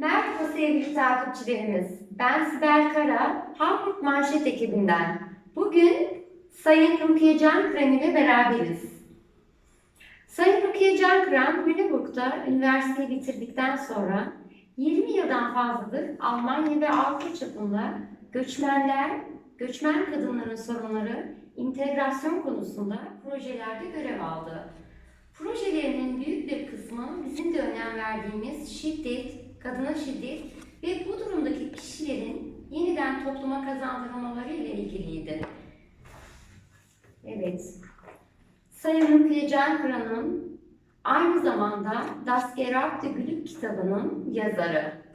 Merhaba sevgili takipçilerimiz. Ben Sibel Kara, Hamburg Manşet ekibinden. Bugün Sayın Rukiye Cankıran ile beraberiz. Sayın Rukiye Cankıran, Lüneburg'da üniversiteyi bitirdikten sonra 20 yıldan fazladır Almanya ve Avrupa çapında göçmenler, göçmen kadınların sorunları, integrasyon konusunda projelerde görev aldı. Projelerinin büyük bir kısmı bizim de önem verdiğimiz şiddet, kadına şiddet ve bu durumdaki kişilerin yeniden topluma kazandırılmaları ile ilgiliydi. Evet. Sayın Rukiye Cankıran'ın aynı zamanda Das Gerabte Glück kitabının yazarı.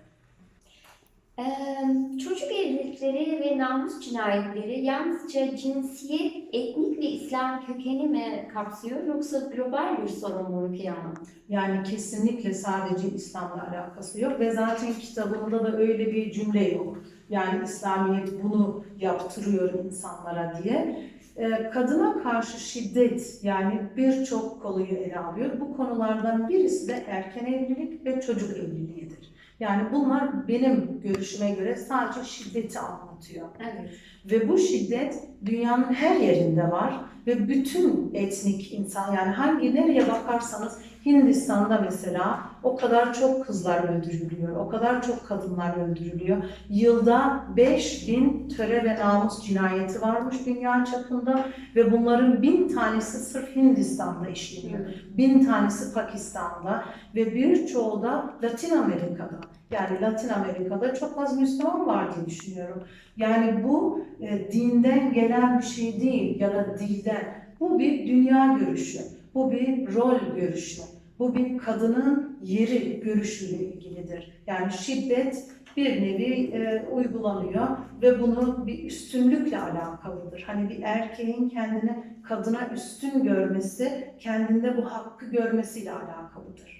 Çocuk evlilikleri ve namus cinayetleri yalnızca cinsiyet, etnik ve İslam kökeni mi kapsıyor yoksa global bir sorun mu Rukiye? Yani kesinlikle sadece İslam'la alakası yok ve zaten kitabında da öyle bir cümle yok. Yani İslamiyet bunu yaptırıyor insanlara diye. Kadına karşı şiddet yani birçok konuyu ele alıyor. Bu konulardan birisi de erken evlilik ve çocuk evliliğidir. Yani bunlar benim görüşüme göre sadece şiddeti anlatıyor. Evet. Ve bu şiddet dünyanın her yerinde var ve bütün etnik insan yani hangi nereye bakarsanız Hindistan'da mesela o kadar çok kızlar öldürülüyor, o kadar çok kadınlar öldürülüyor. Yılda 5000 töre ve namus cinayeti varmış dünya çapında ve bunların bin tanesi sırf Hindistan'da işleniyor. Bin tanesi Pakistan'da ve birçoğu da Latin Amerika'da. Yani Latin Amerika'da çok az Müslüman var diye düşünüyorum. Yani bu e, dinden gelen bir şey değil ya da dilden. Bu bir dünya görüşü, bu bir rol görüşü, bu bir kadının yeri görüşüyle ilgilidir. Yani şiddet bir nevi e, uygulanıyor ve bunu bir üstünlükle alakalıdır. Hani bir erkeğin kendini kadına üstün görmesi, kendinde bu hakkı görmesiyle alakalıdır.